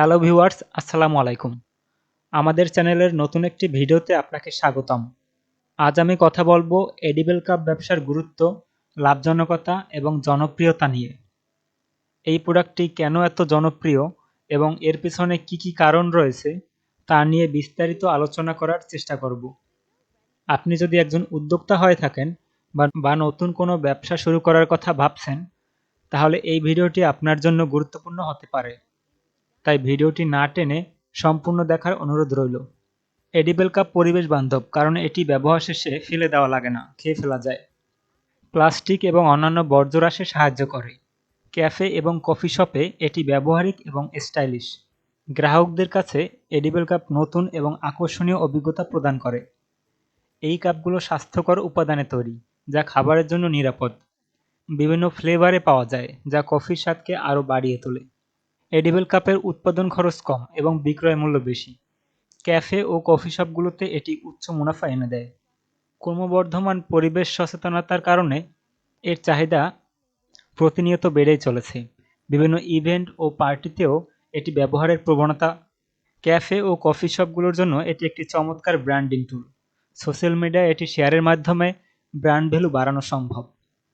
Hello viewers, আসসালামু আলাইকুম। আমাদের চ্যানেলের নতুন একটি ভিডিওতে আপনাকে স্বাগতম। আজ আমি কথা বলব এডিবেল কাপ ব্যবসার গুরুত্ব, লাভজনকতা এবং জনপ্রিয়তা নিয়ে। এই প্রোডাক্টটি কেন এত জনপ্রিয় এবং এর পিছনে কি কি কারণ রয়েছে, তা নিয়ে বিস্তারিত আলোচনা করার চেষ্টা করব। আপনি যদি একজন উদ্যোক্তা হয়ে থাকেন বা- নতুন কোনো ব্যবসা শুরু করার কথা ভাবছেন, তাহলে এই ভিডিওটি আপনার জন্য গুরুত্বপূর্ণ হতে পারে। তাই ভিডিওটি না টেনে সম্পূর্ণ দেখার অনুরোধ রইল। এডিবেল কাপ পরিবেশ বান্ধব, কারণ এটি ব্যবহার শেষে ফেলে দেওয়া লাগে না, খেয়ে ফেলা যায়। প্লাস্টিক এবং অন্যান্য বর্জ্য সাহায্য করে। ক্যাফে এবং কফি শপে এটি ব্যবহারিক এবং স্টাইলিশ। গ্রাহকদের কাছে এডিবেল কাপ নতুন এবং আকর্ষণীয় অভিজ্ঞতা প্রদান করে। এই কাপগুলো স্বাস্থ্যকর উপাদানে তৈরি, যা খাবারের জন্য নিরাপদ। বিভিন্ন ফ্লেভারে পাওয়া যায়, যা কফির স্বাদকে আরও বাড়িয়ে তোলে। এডিবেল কাপের উৎপাদন খরচ কম এবং বিক্রয় মূল্য বেশি। ক্যাফে ও কফি শপগুলোতে এটি উচ্চ মুনাফা এনে দেয়। ক্রমবর্ধমান পরিবেশ সচেতনতার কারণে এর চাহিদা প্রতিনিয়ত বেড়েই চলেছে। বিভিন্ন ইভেন্ট ও পার্টিতেও এটি ব্যবহারের প্রবণতা। ক্যাফে ও কফি শপগুলোর জন্য এটি একটি চমৎকার ব্র্যান্ডিং টুল। সোশ্যাল মিডিয়ায় এটি শেয়ারের মাধ্যমে ব্র্যান্ড ভ্যালু বাড়ানো সম্ভব।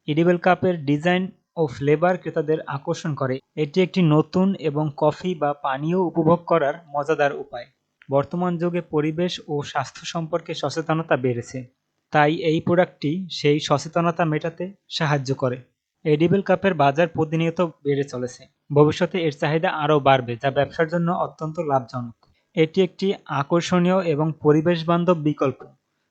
এডিবেল কাপের ডিজাইন ও ফ্লেভার ক্রেতাদের আকর্ষণ করে। এটি একটি নতুন এবং কফি বা পানীয় উপভোগ করার মজাদার উপায়। বর্তমান যুগে পরিবেশ ও স্বাস্থ্য সম্পর্কে সচেতনতা বেড়েছে। তাই এই প্রোডাক্টটি সেই সচেতনতা মেটাতে সাহায্য করে। এডিবেল কাপের বাজার প্রতিনিয়ত বেড়ে চলেছে। ভবিষ্যতে এর চাহিদা আরও বাড়বে, যা ব্যবসার জন্য অত্যন্ত লাভজনক। এটি একটি আকর্ষণীয় এবং পরিবেশ বান্ধব বিকল্প,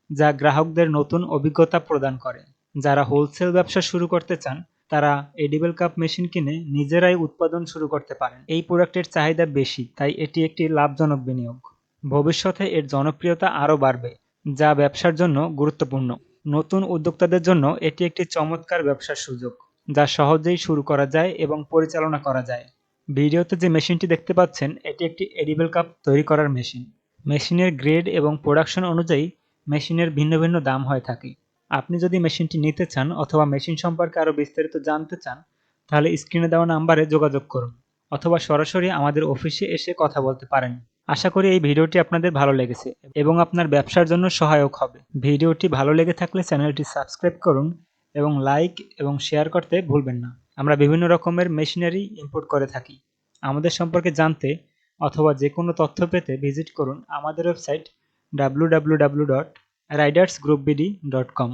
যা গ্রাহকদের নতুন অভিজ্ঞতা প্রদান করে। যারা হোলসেল ব্যবসা শুরু করতে চান তারা এডিবেল কাপ মেশিন কিনে নিজেরাই উৎপাদন শুরু করতে পারেন। এই প্রোডাক্টের চাহিদা বেশি, তাই এটি একটি লাভজনক বিনিয়োগ। ভবিষ্যতে এর জনপ্রিয়তা আরও বাড়বে, যা ব্যবসার জন্য গুরুত্বপূর্ণ। নতুন উদ্যোক্তাদের জন্য এটি একটি চমৎকার ব্যবসার সুযোগ, যা সহজেই শুরু করা যায় এবং পরিচালনা করা যায়। ভিডিওতে যে মেশিনটি দেখতে পাচ্ছেন, এটি একটি এডিবেল কাপ তৈরি করার মেশিন। মেশিনের গ্রেড এবং প্রোডাকশন অনুযায়ী মেশিনের ভিন্ন ভিন্ন দাম হয়ে থাকে। আপনি যদি মেশিনটি নিতে চান অথবা মেশিন সম্পর্কে আরও বিস্তারিত জানতে চান, তাহলে স্ক্রিনে দেওয়া নাম্বারে যোগাযোগ করুন অথবা সরাসরি আমাদের অফিসে এসে কথা বলতে পারেন। আশা করি এই ভিডিওটি আপনাদের ভালো লেগেছে এবং আপনার ব্যবসার জন্য সহায়ক হবে। ভিডিওটি ভালো লেগে থাকলে চ্যানেলটি সাবস্ক্রাইব করুন এবং লাইক এবং শেয়ার করতে ভুলবেন না। আমরা বিভিন্ন রকমের মেশিনারি ইম্পোর্ট করে থাকি। আমাদের সম্পর্কে জানতে অথবা যে কোনো তথ্য পেতে ভিজিট করুন আমাদের website W W W dot riders group BD dot com